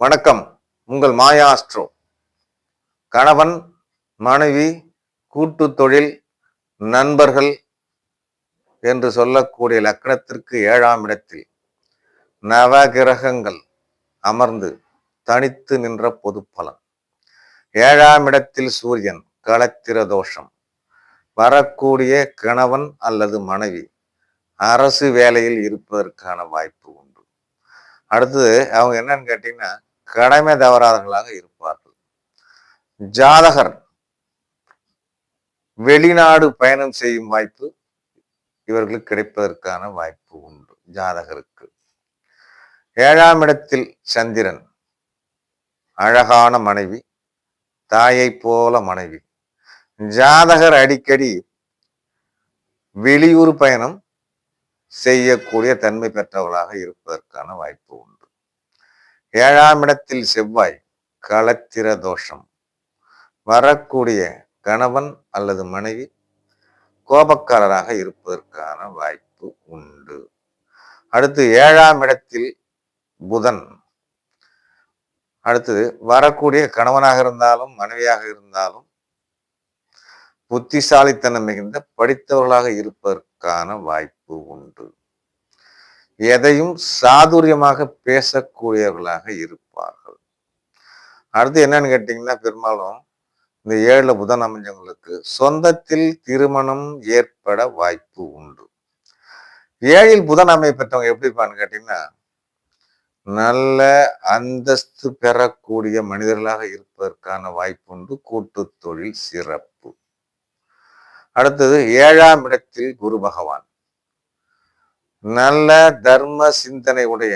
வணக்கம். உங்கள் மாயாஸ்ட்ரோ கணவன் மனைவி கூட்டு தொழில் நண்பர்கள் என்று சொல்லக்கூடிய லக்கணத்திற்கு ஏழாம் இடத்தில் நவகிரகங்கள் அமர்ந்து தனித்து நின்ற பொது பலன் ஏழாம் இடத்தில் சூரியன் களத்திர தோஷம். வரக்கூடிய கணவன் அல்லது மனைவி அரசு வேலையில் இருப்பதற்கான வாய்ப்பு உண்டு. அடுத்தது அவங்க என்னன்னு கேட்டீங்கன்னா கடமை தவறாதவர்களாக இருப்பார்கள். ஜாதகர் வெளிநாடு பயணம் செய்யும் வாய்ப்பு இவர்களுக்கு கிடைப்பதற்கான வாய்ப்பு உண்டு ஜாதகருக்கு. ஏழாம் இடத்தில் சந்திரன் அழகான மனைவி தாயை போல மனைவி. ஜாதகர் அடிக்கடி வெளியூர் பயணம் செய்யக்கூடிய தன்மை பெற்றவர்களாக இருப்பதற்கான வாய்ப்பு உண்டு. ஏழாம் இடத்தில் செவ்வாய் களத்திர தோஷம். வரக்கூடிய கணவன் அல்லது மனைவி கோபக்காரராக இருப்பதற்கான வாய்ப்பு உண்டு. அடுத்து ஏழாம் இடத்தில் புதன். அடுத்தது வரக்கூடிய கணவனாக இருந்தாலும் மனைவியாக இருந்தாலும் புத்திசாலித்தனம் மிகுந்த படித்தவர்களாக இருப்பதற்கான வாய்ப்பு உண்டு. எதையும் சாதுரியமாக பேசக்கூடியவர்களாக இருப்பார்கள். அடுத்து என்னன்னு கேட்டீங்கன்னா பெரும்பாலும் இந்த ஏழு புதன் அமைஞ்சவங்களுக்கு சொந்தத்தில் திருமணம் ஏற்பட வாய்ப்பு உண்டு. ஏழில் புதன் அமை பெற்றவங்க எப்படி இருப்பான்னு கேட்டீங்கன்னா நல்ல அந்தஸ்து பெறக்கூடிய மனிதர்களாக இருப்பதற்கான வாய்ப்பு உண்டு. கூட்டு தொழில் சிறப்பு. அடுத்தது ஏழாம் இடத்தில் குரு பகவான். நல்ல தர்ம சிந்தனை உடைய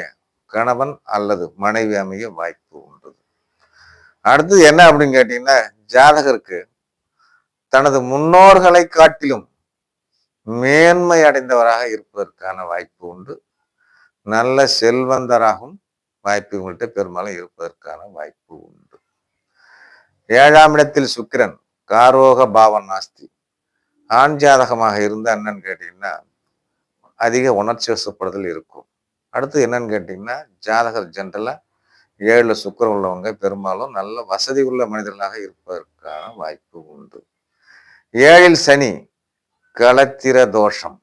கணவன் அல்லது மனைவி அமைய வாய்ப்பு உண்டு. அடுத்தது என்ன அப்படின்னு கேட்டீங்கன்னா ஜாதகருக்கு தனது முன்னோர்களை காட்டிலும் மேன்மை அடைந்தவராக இருப்பதற்கான வாய்ப்பு உண்டு. நல்ல செல்வந்தராகவும் வாய்ப்பு உங்கள்கிட்ட பெரும்பாலும் இருப்பதற்கான வாய்ப்பு உண்டு. ஏழாம் இடத்தில் சுக்கிரன் காரோக பாவன் நாஸ்தி. ஆண் ஜாதகமாக இருந்த என்னன்னு கேட்டீங்கன்னா அதிக உணர்ச்சி வசப்படுதல் இருக்கும். அடுத்து என்னன்னு கேட்டிங்கன்னா ஜாதகர் ஜென்ரலாக ஏழில் சுக்கரம் உள்ளவங்க பெரும்பாலும் நல்ல வசதி உள்ள மனிதர்களாக இருப்பதற்கான வாய்ப்பு உண்டு. ஏழில் சனி களத்திர தோஷம்.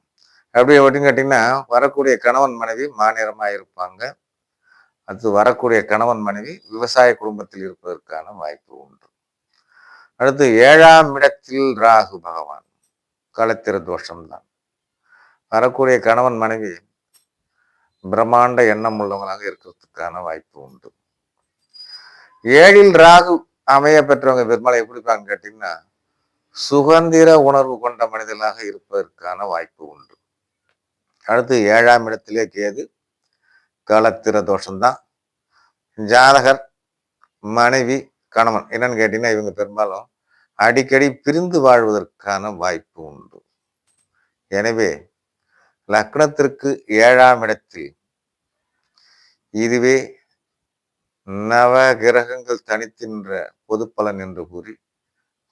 அப்படி அப்படின்னு கேட்டிங்கன்னா வரக்கூடிய கணவன் மனைவி மாநிலமாக இருப்பாங்க. அது வரக்கூடிய கணவன் மனைவி விவசாய குடும்பத்தில் இருப்பதற்கான வாய்ப்பு உண்டு. அடுத்து ஏழாம் இடத்தில் ராகு பகவான். களத்திர தோஷம்தான். வரக்கூடிய கணவன் மனைவி பிரம்மாண்ட எண்ணம் உள்ளவங்களாக இருக்கிறதுக்கான வாய்ப்பு உண்டு. ஏழில் ராகு அமைய பெற்றவங்க பெருமாளை எப்படிப்பான்னு கேட்டீங்கன்னா சுதந்திர உணர்வு கொண்ட மனிதனாக இருப்பதற்கான வாய்ப்பு உண்டு. அடுத்து ஏழாம் இடத்திலே கேது களத்திர தோஷம்தான். ஜாதகர் மனைவி கணவன் என்னன்னு கேட்டீங்கன்னா இவங்க பெரும்பாலும் அடிக்கடி பிரிந்து வாழ்வதற்கான வாய்ப்பு உண்டு. எனவே லக்னத்திற்கு ஏழாம் இடத்தில். இதுவே நவ கிரகங்கள் தனித்தின்ற பொது பலன் என்று கூறி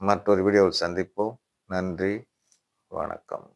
மற்றொரு வீடியோவில் சந்திப்போம். நன்றி. வணக்கம்.